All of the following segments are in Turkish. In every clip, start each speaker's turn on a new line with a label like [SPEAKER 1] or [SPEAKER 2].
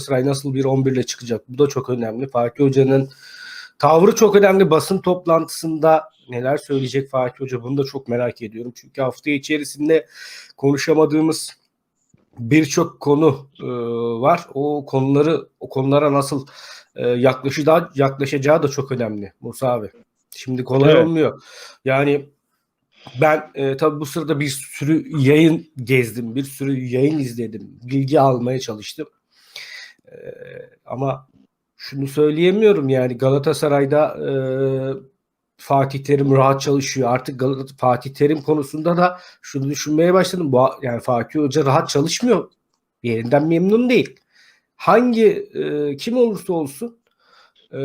[SPEAKER 1] Galatasaray nasıl bir 11 ile çıkacak? Bu da çok önemli. Fatih Hoca'nın tavrı çok önemli. Basın toplantısında neler söyleyecek Fatih Hoca bunu da çok merak ediyorum. Çünkü hafta içerisinde konuşamadığımız birçok konu e, var. O konuları o konulara nasıl e, yaklaşacağı, yaklaşacağı da çok önemli Musa abi. Şimdi kolay
[SPEAKER 2] Evet.
[SPEAKER 1] olmuyor. Yani ben e, tabii bu sırada bir sürü yayın gezdim, bir sürü yayın izledim, bilgi almaya çalıştım. E, ama şunu söyleyemiyorum yani Galatasaray'da e, Fatih Terim rahat çalışıyor. Artık Galata- Fatih Terim konusunda da şunu düşünmeye başladım. Bu yani Fatih Hoca rahat çalışmıyor. Yerinden memnun değil. Hangi e, kim olursa olsun e,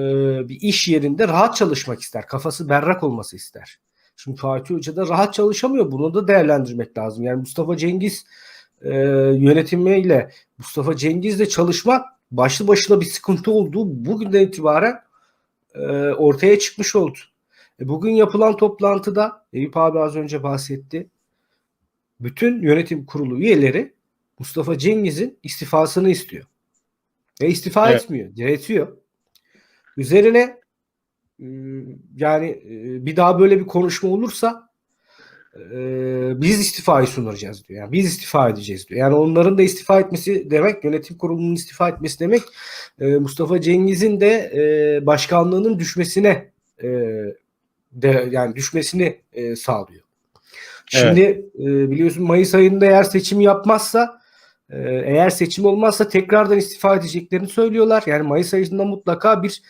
[SPEAKER 1] bir iş yerinde rahat çalışmak ister. Kafası berrak olması ister. Şimdi Fatih Hoca da rahat çalışamıyor. Bunu da değerlendirmek lazım. Yani Mustafa Cengiz e, yönetimiyle Mustafa Cengiz'le çalışmak başlı başına bir sıkıntı olduğu bugünden itibaren e, ortaya çıkmış oldu. E, bugün yapılan toplantıda Eyüp abi az önce bahsetti. Bütün yönetim kurulu üyeleri Mustafa Cengiz'in istifasını istiyor. Ve istifa
[SPEAKER 2] Evet.
[SPEAKER 1] etmiyor. Diretiyor. Üzerine e, yani e, bir daha böyle bir konuşma olursa e, biz istifayı sunacağız diyor. Yani biz istifa edeceğiz diyor. Yani onların da istifa etmesi demek yönetim kurulunun istifa etmesi demek e, Mustafa Cengiz'in de e, başkanlığının düşmesine e, de yani düşmesini e, sağlıyor. Şimdi e, biliyorsun Mayıs ayında eğer seçim yapmazsa e, eğer seçim olmazsa tekrardan istifa edeceklerini söylüyorlar. Yani Mayıs ayında mutlaka bir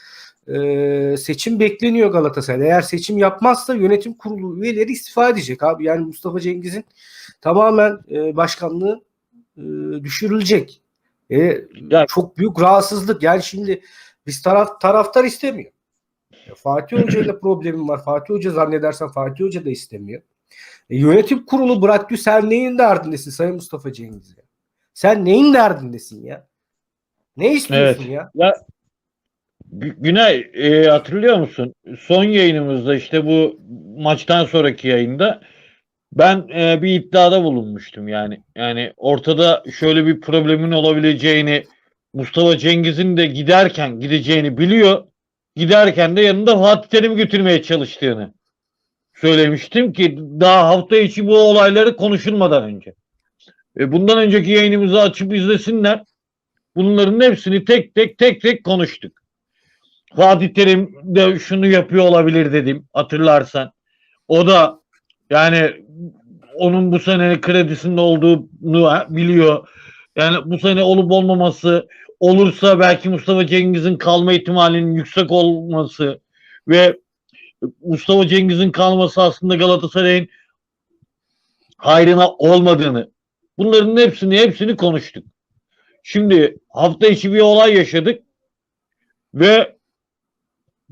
[SPEAKER 1] e, seçim bekleniyor Galatasaray'da. Eğer seçim yapmazsa yönetim kurulu üyeleri istifa edecek abi. Yani Mustafa Cengiz'in tamamen e, başkanlığı e, düşürülecek. E,
[SPEAKER 2] Ya-
[SPEAKER 1] çok büyük rahatsızlık. Yani şimdi biz taraf taraftar istemiyor. Fatih Hoca ile problemim var. Fatih Hoca zannedersen Fatih Hoca da istemiyor. E, yönetim kurulu bıraktı. Sen neyin derdindesin Sayın Mustafa Cengiz ya? Sen neyin derdindesin ya? Ne istiyorsun
[SPEAKER 2] Evet.
[SPEAKER 1] ya?
[SPEAKER 2] Ya Günay e, hatırlıyor musun? Son yayınımızda işte bu maçtan sonraki yayında ben e, bir iddiada bulunmuştum yani. Yani ortada şöyle bir problemin olabileceğini Mustafa Cengiz'in de giderken gideceğini biliyor. Giderken de yanında Fatih Terim'i götürmeye çalıştığını söylemiştim ki daha hafta içi bu olayları konuşulmadan önce. E, bundan önceki yayınımızı açıp izlesinler. Bunların hepsini tek tek tek tek konuştuk. Fatih Terim de şunu yapıyor olabilir dedim hatırlarsan. O da yani onun bu sene kredisinde olduğunu biliyor. Yani bu sene olup olmaması olursa belki Mustafa Cengiz'in kalma ihtimalinin yüksek olması ve Mustafa Cengiz'in kalması aslında Galatasaray'ın hayrına olmadığını bunların hepsini hepsini konuştuk. Şimdi hafta içi bir olay yaşadık ve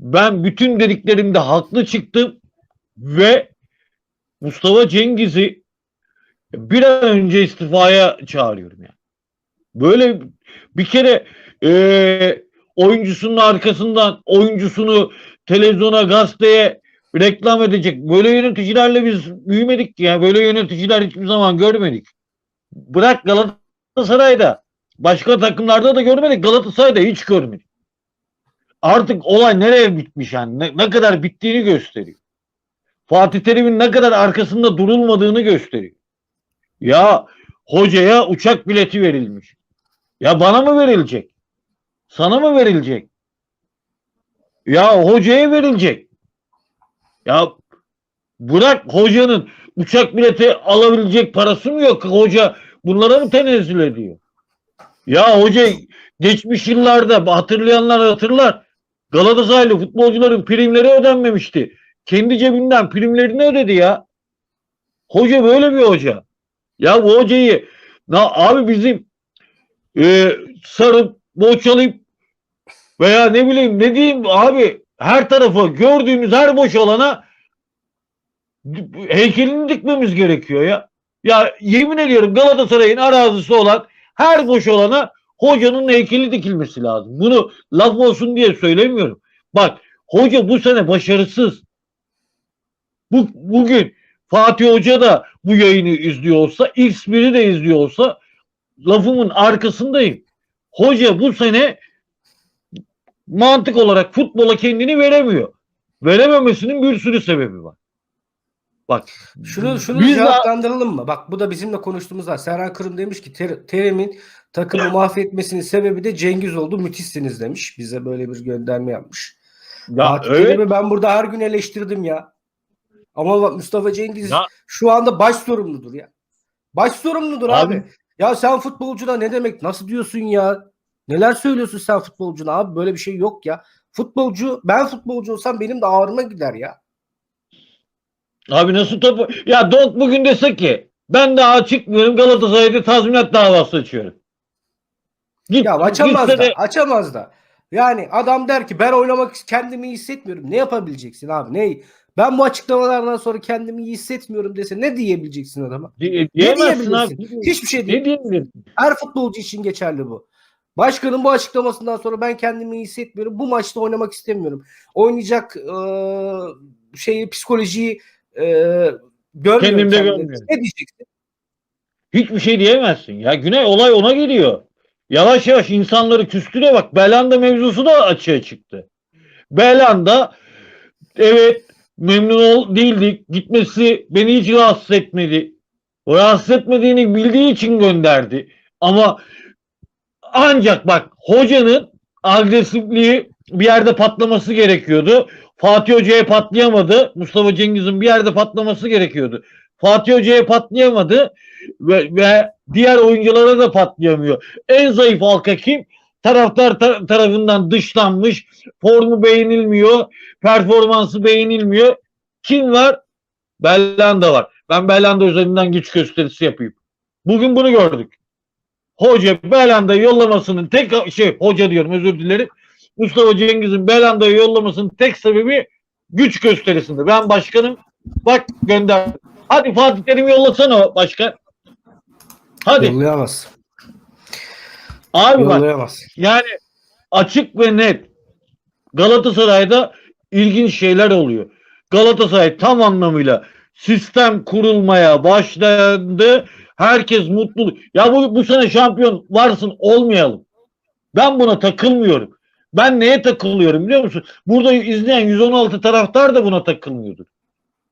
[SPEAKER 2] ben bütün dediklerimde haklı çıktım ve Mustafa Cengiz'i bir an önce istifaya çağırıyorum yani. Böyle bir kere eee, oyuncusunun arkasından oyuncusunu televizyona, gazeteye reklam edecek. Böyle yöneticilerle biz büyümedik ya. Böyle yöneticiler hiçbir zaman görmedik. Bırak Galatasaray'da. Başka takımlarda da görmedik. Galatasaray'da hiç görmedik. Artık olay nereye bitmiş yani? Ne, ne kadar bittiğini gösteriyor. Fatih Terim'in ne kadar arkasında durulmadığını gösteriyor. Ya hocaya uçak bileti verilmiş. Ya bana mı verilecek? Sana mı verilecek? Ya hocaya verilecek. Ya bırak hocanın uçak bileti alabilecek parası mı yok? Hoca bunlara mı tenezzül ediyor? Ya hoca geçmiş yıllarda hatırlayanlar hatırlar. Galatasaraylı futbolcuların primleri ödenmemişti. Kendi cebinden primlerini ödedi ya. Hoca böyle bir hoca. Ya bu hocayı na, abi bizim e, sarıp boçalayıp veya ne bileyim ne diyeyim abi her tarafa gördüğümüz her boş alana heykelini dikmemiz gerekiyor ya. Ya yemin ediyorum Galatasaray'ın arazisi olan her boş olana hocanın heykeli dikilmesi lazım. Bunu laf olsun diye söylemiyorum. Bak hoca bu sene başarısız. Bu, bugün Fatih Hoca da bu yayını izliyor olsa, X1'i de izliyor olsa lafımın arkasındayım. hoca bu sene mantık olarak futbola kendini veremiyor. Verememesinin bir sürü sebebi var. Bak
[SPEAKER 1] Şunu şunu
[SPEAKER 2] biz
[SPEAKER 1] cevaplandıralım mı? Bak bu da bizimle konuştuğumuz var. Serhan Kırım demiş ki Ter- Terim'in takımı mahvetmesinin sebebi de Cengiz oldu. Müthişsiniz demiş. Bize böyle bir gönderme yapmış.
[SPEAKER 2] ya
[SPEAKER 1] Fatih
[SPEAKER 2] evet
[SPEAKER 1] Terim'i ben burada her gün eleştirdim ya. Ama bak Mustafa Cengiz
[SPEAKER 2] Ya-
[SPEAKER 1] şu anda baş sorumludur ya. Baş sorumludur abi.
[SPEAKER 2] Abi-
[SPEAKER 1] Ya sen futbolcuna ne demek? Nasıl diyorsun ya? Neler söylüyorsun sen futbolcuna abi? Böyle bir şey yok ya. Futbolcu ben futbolcu olsam benim de ağrıma gider ya.
[SPEAKER 2] Abi nasıl topu? Ya Donk bugün dese ki ben daha çıkmıyorum Galatasaray'da tazminat davası açıyorum. Git,
[SPEAKER 1] Ya açamaz da,
[SPEAKER 2] de-
[SPEAKER 1] açamaz da. Yani adam der ki ben oynamak kendimi iyi hissetmiyorum. Ne yapabileceksin abi? Ne? Ben bu açıklamalardan sonra kendimi iyi hissetmiyorum dese ne diyebileceksin adama?
[SPEAKER 2] Di- diyemezsin
[SPEAKER 1] diyebilirsin?
[SPEAKER 2] abi.
[SPEAKER 1] Hiçbir şey değil.
[SPEAKER 2] Ne diyebilirsin?
[SPEAKER 1] Her futbolcu için geçerli bu. Başkanın bu açıklamasından sonra ben kendimi iyi hissetmiyorum. Bu maçta oynamak istemiyorum. Oynayacak eee, şeyi psikolojiyi eee görmüyorum.
[SPEAKER 2] Kendimde
[SPEAKER 1] kendimde.
[SPEAKER 2] görmüyorum.
[SPEAKER 1] Ne diyeceksin?
[SPEAKER 2] Hiçbir şey diyemezsin. Ya Güney olay ona geliyor. Yavaş yavaş insanları küstüre bak. Belanda mevzusu da açığa çıktı. Belanda evet memnun ol değildik. Gitmesi beni hiç rahatsız etmedi. O rahatsız etmediğini bildiği için gönderdi. Ama ancak bak hocanın agresifliği bir yerde patlaması gerekiyordu. Fatih Hoca'ya patlayamadı. Mustafa Cengiz'in bir yerde patlaması gerekiyordu. Fatih Hoca'ya patlayamadı ve, ve diğer oyunculara da patlayamıyor. En zayıf halka kim? Taraftar ta- tarafından dışlanmış, formu beğenilmiyor, performansı beğenilmiyor. Kim var? Bellanda var. Ben Bellanda üzerinden güç gösterisi yapayım. Bugün bunu gördük. Hoca Belanda'yı yollamasının tek şey hoca diyorum özür dilerim. Mustafa Cengiz'in Belanda'yı yollamasının tek sebebi güç gösterisinde. Ben başkanım bak gönder. Hadi Fatih Terim'i yollasana başkan. Hadi.
[SPEAKER 1] Yollayamaz.
[SPEAKER 2] Abi bak
[SPEAKER 1] Yollayamaz.
[SPEAKER 2] yani açık ve net Galatasaray'da ilginç şeyler oluyor. Galatasaray tam anlamıyla sistem kurulmaya başlandı. Herkes mutlu. Ya bu, bu sene şampiyon varsın olmayalım. Ben buna takılmıyorum. Ben neye takılıyorum biliyor musun? Burada izleyen 116 taraftar da buna takılmıyordur.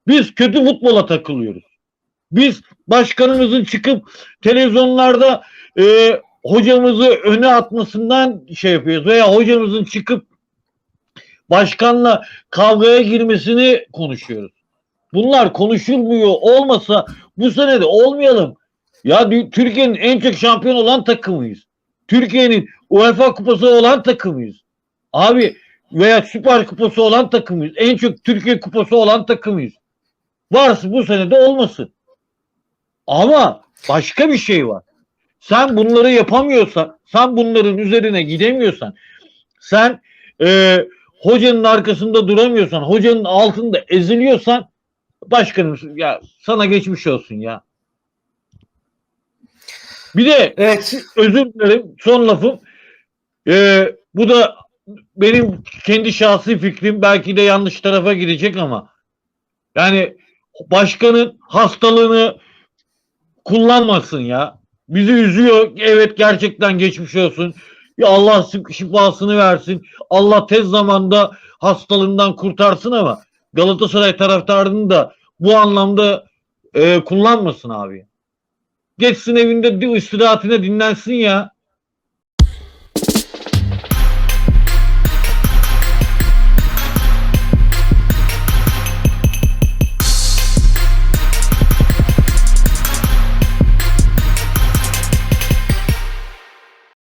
[SPEAKER 2] Biz kötü futbola takılıyoruz. Biz başkanımızın çıkıp televizyonlarda e, hocamızı öne atmasından şey yapıyoruz veya hocamızın çıkıp başkanla kavgaya girmesini konuşuyoruz. Bunlar konuşulmuyor olmasa bu sene de olmayalım. Ya Türkiye'nin en çok şampiyon olan takımıyız. Türkiye'nin UEFA kupası olan takımıyız. Abi veya Süper Kupası olan takımıyız. En çok Türkiye kupası olan takımıyız. Varsa bu sene de olmasın. Ama başka bir şey var. Sen bunları yapamıyorsan, sen bunların üzerine gidemiyorsan, sen e, hocanın arkasında duramıyorsan, hocanın altında eziliyorsan, başkanım ya sana geçmiş olsun ya. Bir de
[SPEAKER 1] Evet.
[SPEAKER 2] özür dilerim son lafım. E, bu da benim kendi şahsi fikrim belki de yanlış tarafa gidecek ama yani başkanın hastalığını kullanmasın ya. Bizi üzüyor. Evet gerçekten geçmiş olsun. Ya Allah şif- şifasını versin. Allah tez zamanda hastalığından kurtarsın ama Galatasaray taraftarını da bu anlamda e, kullanmasın abi. Geçsin evinde di- istirahatine dinlensin ya.